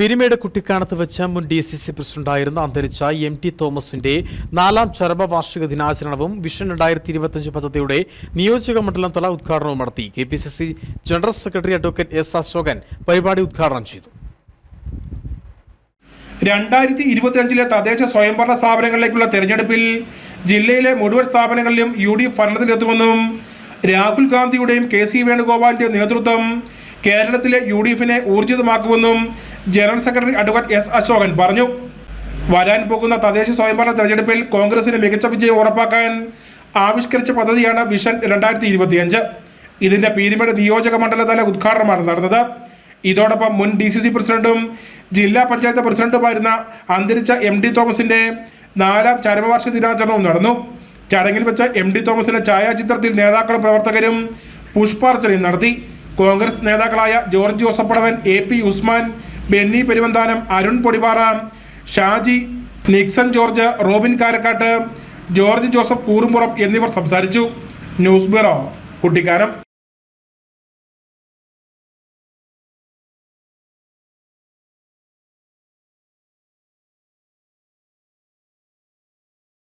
പിരിമേട് കുട്ടിക്കാനത്ത് വെച്ച മുൻ D C C പ്രസിഡന്റായിരുന്ന അന്തരിച്ച എം ടി തോമസിന്റെ നാലാം ചരമവാർഷിക ദിനാചരണവും വിഷൻ രണ്ടായിരത്തി ഇരുപത്തിയഞ്ച് പദ്ധതിയുടെ നിയോജക മണ്ഡലം തല ഉദ്ഘാടനവും നടത്തി. K P C C general secretary advocate S Ashokan പരിപാടി ഉദ്ഘാടനം ചെയ്തു. രണ്ടായിരത്തി ഇരുപത്തിയഞ്ചിലെ തദ്ദേശ സ്വയംഭരണ സ്ഥാപനങ്ങളിലേക്കുള്ള തെരഞ്ഞെടുപ്പിൽ ജില്ലയിലെ മുഴുവൻ സ്ഥാപനങ്ങളിലും യു ഡി എഫ് ഭരണത്തിലെത്തുമെന്നും രാഹുൽ ഗാന്ധിയുടെയും കെ സി വേണുഗോപാലിന്റെ നേതൃത്വം കേരളത്തിലെ യു ഡി എഫിനെ ഊർജിതമാക്കുമെന്നും general secretary advocate S Ashokan പറഞ്ഞു. വരാൻ പോകുന്ന തദ്ദേശ സ്വയംഭരണ തെരഞ്ഞെടുപ്പിൽ കോൺഗ്രസിന് മികച്ച വിജയം ഉറപ്പാക്കാൻ ആവിഷ്കരിച്ച പദ്ധതിയാണ് വിഷൻ രണ്ടായിരത്തി ഇരുപത്തിയഞ്ച് ഇതിന്റെ പീരിമേട് നിയോജക മണ്ഡലതല ഉദ്ഘാടനമാണ് നടന്നത്. ഇതോടൊപ്പം മുൻ ഡി സി സി പ്രസിഡന്റും ജില്ലാ പഞ്ചായത്ത് പ്രസിഡന്റുമായിരുന്ന അന്തരിച്ച എം ഡി തോമസിന്റെ നാലാം ചരമവാർഷിക ദിനാചരണവും നടന്നു. ചടങ്ങിൽ വെച്ച് എം ഡി തോമസിന്റെ ഛായാചിത്രത്തിൽ നേതാക്കളും പ്രവർത്തകരും പുഷ്പാർച്ചനയും നടത്തി. കോൺഗ്രസ് നേതാക്കളായ George Joseph Padavan A P Usman Benny Peruvanthanam Arun Podipara Shaji Nixon George Robin Karakkattu George Joseph Koorumpuram എന്നിവർ സംസാരിച്ചു. News bureau Kuttikkanam.